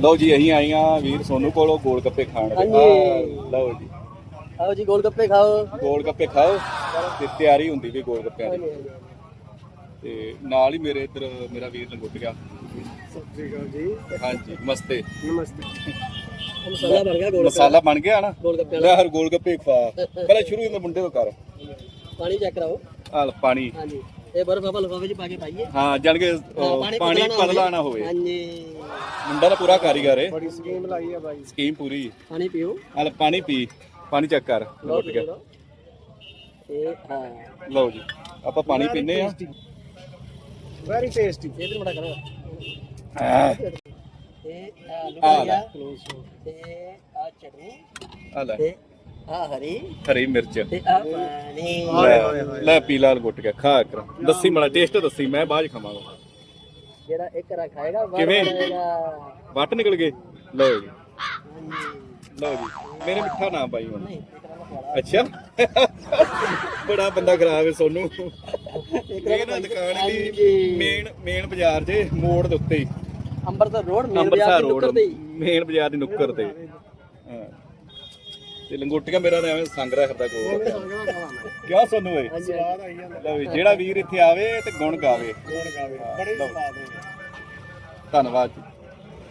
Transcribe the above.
ਲਓ ਜੀ ਅਸੀਂ ਆਈਆਂ ਵੀਰ ਸੋਨੂ ਕੋਲੋਂ ਗੋਲ ਗੱਪੇ ਖਾਣ ਦੇ ਹਾਂਜੀ। ਆਹ, ਲਓ ਜੀ। ਆਓ ਜੀ ਗੋਲ ਗੱਪੇ ਖਾਓ। ਗੋਲ ਗੱਪੇ ਖਾਓ ਤੇ ਤਿਆਰੀ ਹੁੰਦੀ ਵੀ ਗੋਲ ਗੱਪਿਆਂ ਦੀ। ਤੇ ਨਾਲ ਹੀ ਮੇਰੇ ਇੱਧਰ ਮੇਰਾ ਵੀਰ ਲੰਗੁੱਟ ਗਿਆ। ਸਤਿ ਸ਼੍ਰੀ ਅਕਾਲ ਜੀ। ਹਾਂਜੀ ਮਸਤੇ ਨਮਸਤੇ। ਮਸਾਲਾ ਬਣ ਗਿਆ ਗੋਲ ਮਸਾਲਾ ਬਣ ਗਿਆ ਨਾ? ਗੋਲ ਗੱਪੇ ਲੈ ਹਰ ਗੋਲ ਗੱਪੇ ਖਵਾ। ਪਹਿਲਾਂ ਸ਼ੁਰੂ ਇਹਨਾਂ ਮੁੰਡੇ ਤੋਂ ਕਰ। ਪਾਣੀ ਚੈੱਕ ਕਰਾਓ। ਆਲ ਪਾਣੀ। ਹਾਂਜੀ। ਇਹ ਬਰਫ ਆਪਾਂ ਲਫਾਫੇ 'ਚ ਪਾ ਕੇ ਪਾਈਏ। ਹਾਂ ਜਾਣ ਕੇ ਹਾਂ, ਪਾਣੀ ਪਤਲਾ ਨਾ ਹੋਵੇ। ਹਾਂਜੀ। ਮੁੰਡਾ ਤਾਂ ਪੂਰਾ ਕਾਰੀਗਰ ਹੈ ਬੜੀ ਸਕੀਮ ਲਾਈ ਆ ਬਾਈ। ਸਕੀਮ ਪੂਰੀ। ਪਾਣੀ ਪੀਓ। ਆਲ ਪਾਣੀ ਪੀ। ਪਾਣੀ ਚੈੱਕ ਕਰ। ਲੁੱਟ ਗਿਆ ਇਹ ਹਾਂ। ਲਓ ਜੀ। ਆਪਾਂ ਪਾਣੀ ਪੀਨੇ ਆ। ਵੈਰੀ ਟੇਸਟੀ ਇਹ ਬੜਾ ਕਰੋ ਆ ਇਹ ਆ ਆ ਲੈ। ਤੇ ਆ ਚਟਨੀ ਲੈ। ਤੇ ਆ ਹਰੀ। ਹਰੀ ਮਿਰਚ। ਤੇ ਆ ਪਾਣੀ। ਲੈ ਲੈ ਪੀ ਲਾਲ ਗੁੱਟ ਗਿਆ ਖਾ ਕਰ ਦੱਸੀ ਮੜਾ ਟੇਸਟ ਦੱਸੀ ਮੈਂ ਬਾਅਦ ਚ ਖਾਵਾਂਗਾ। ਜਿਹੜਾ ਇੱਕ ਰਾ ਖਾਏਗਾ ਕਿਵੇਂ? ਵੱਟ ਨਿਕਲ ਗਏ ਲਓ ਜੀ। ਲਓ ਜੀ। ਮੇਰੇ ਮਿੱਠਾ ਨਾ ਪਾਈ ਹੁਣ। ਨਹੀਂ ਇੱਕ ਰਾ ਖਵਾੜਾ ਅੱਛਾ। ਬੜਾ ਬੰਦਾ ਖਰਾਬ ਹੈ ਸੋਨੂੰ। ਇੱਕ ਇਹ ਨਾ ਦੁਕਾਨ ਦੀ। ਮੇਨ ਮੇਨ ਬਾਜ਼ਾਰ ਜੇ ਮੋੜ ਦੇ ਉੱਤੇ ਹੀ। ਅੰਬਰਸਰ ਰੋਡ ਮੇਨ ਅੰਮ੍ਰਿਤਸਰ ਬਾਜ਼ਾਰ ਦੀ ਰੋਡ ਨੁੱਕਰ ਤੇ ਹੀ। ਮੇਨ ਬਾਜ਼ਾਰ ਦੀ ਨੁੱਕਰ ਤੇ। ਤੇ ਲੰਗੋਟੀਆਂ ਮੇਰਾ ਤਾਂ ਐਵੇਂ ਸੰਗ ਰੱਖਦਾ ਕੋਲ ਸਵਾਦ ਆਈ ਜਾਂਦਾ। ਲਓ ਜੀ, ਜਿਹੜਾ ਵੀਰ ਇੱਥੇ ਆਵੇ ਤੇ ਗੁਣ ਗਾਵੇ। ਗਾਵੇ। ਬੜੇ ਸਵਾਦ ਧੰਨਵਾਦ ਜੀ।